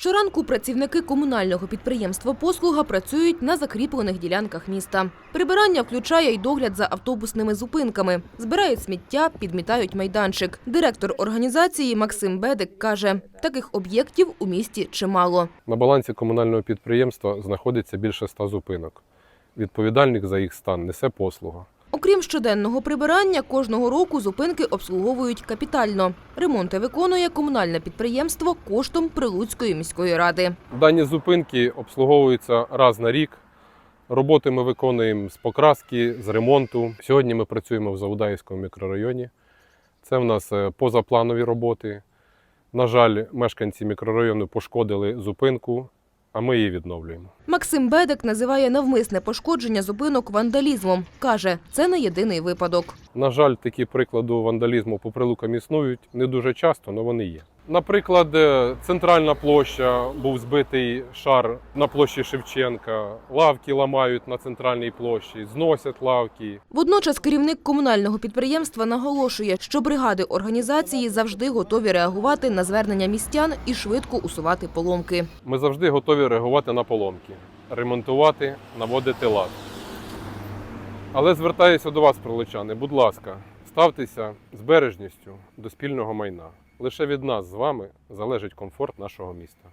Щоранку працівники комунального підприємства «Послуга» працюють на закріплених ділянках міста. Прибирання включає й догляд за автобусними зупинками. Збирають сміття, підмітають майданчик. Директор організації Максим Бедик каже, таких об'єктів у місті чимало. На балансі комунального підприємства знаходиться більше ста зупинок. Відповідальник за їх стан несе послуга. Окрім щоденного прибирання, кожного року зупинки обслуговують капітально. Ремонти виконує комунальне підприємство коштом Прилуцької міської ради. Дані зупинки обслуговуються раз на рік. Роботи ми виконуємо з покраски, з ремонту. Сьогодні ми працюємо в Завудаївському мікрорайоні. Це в нас е, позапланові роботи. На жаль, мешканці мікрорайону пошкодили зупинку, а ми її відновлюємо. Максим Бедик називає навмисне пошкодження зупинок вандалізмом. Каже, це не єдиний випадок. На жаль, такі приклади вандалізму по прилукам існують не дуже часто, але вони є. Наприклад, е, центральна площа був збитий шар на площі Шевченка, лавки ламають на центральній площі, зносять лавки. Водночас керівник комунального підприємства наголошує, що бригади організації завжди готові реагувати на звернення містян і швидко усувати поломки. Ми завжди готові реагувати на поломки, ремонтувати, наводити лад. Але звертаюся до вас, проличани, будь ласка, ставтеся з бережністю до спільного майна. Лише від нас з вами залежить комфорт нашого міста.